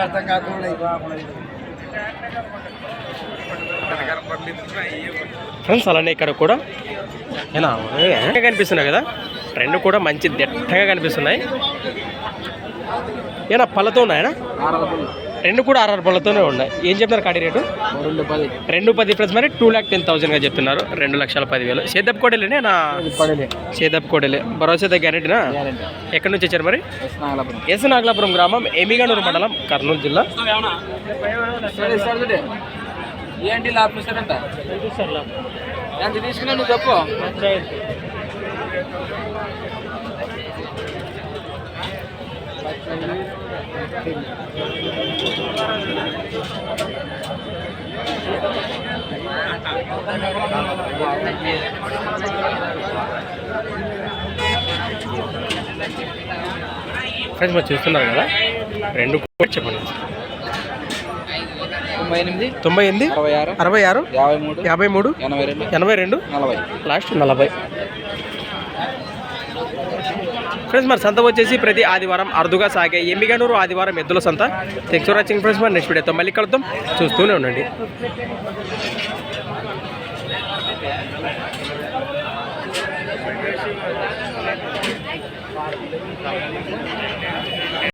అర్థం కాకుండా ఫ్రెండ్స్ అలానే ఇక్కడ కూడా ఏనా ఏ, కనిపిస్తున్నాయి కదా? రెండు కూడా మంచి దిట్టగా కనిపిస్తున్నాయి. ఏనా పళ్ళతో ఉన్నాయనా రెండు కూడా ఆర్ఆర్ పళ్ళతోనే ఉన్నాయి. ఏం చెప్తున్నారు కాడి రేటు? రెండు పది. రెండు పది ప్లస్ మరి టూ ల్యాక్ టెన్ థౌసండ్గా చెప్తున్నారు. రెండు లక్షల పదివేలు. సేదప్ కోడలేనే నా సేదప్ కోడలే. భరోసా గ్యారెంటీనా గ్యారంటీ ఎక్కడి నుంచి వచ్చారు మరి? ఎస్ నాగలాపురం. గ్రామం ఎమిగనూరు మండలం కర్నూలు జిల్లా. ఏంటి లాభం ఎంత తీసుకున్నా నువ్వు చెప్పు. ఫ్రెండ్స్ మీరు చూస్తున్నారు కదా? రెండు చెప్పండి. తొంభై ఎనిమిది తొంభై ఎనిమిది అరవై ఆరు అరవై ఆరు యాభై మూడు యాభై మూడు ఎనభై రెండు ఎనభై రెండు నలభై. లాస్ట్ నలభై. ఫ్రెండ్స్ మరి సంత వచ్చేసి ప్రతి ఆదివారం అరుదుగా సాగే ఎమ్మిగనూరు ఆదివారం ఎద్దుల సంత. థ్యాంక్స్ ఫర్ వాచింగ్ ఫ్రెండ్స్ మరి నెక్స్ట్ వీడియోతో మళ్ళీ కలుద్దాం. చూస్తూనే ఉండండి.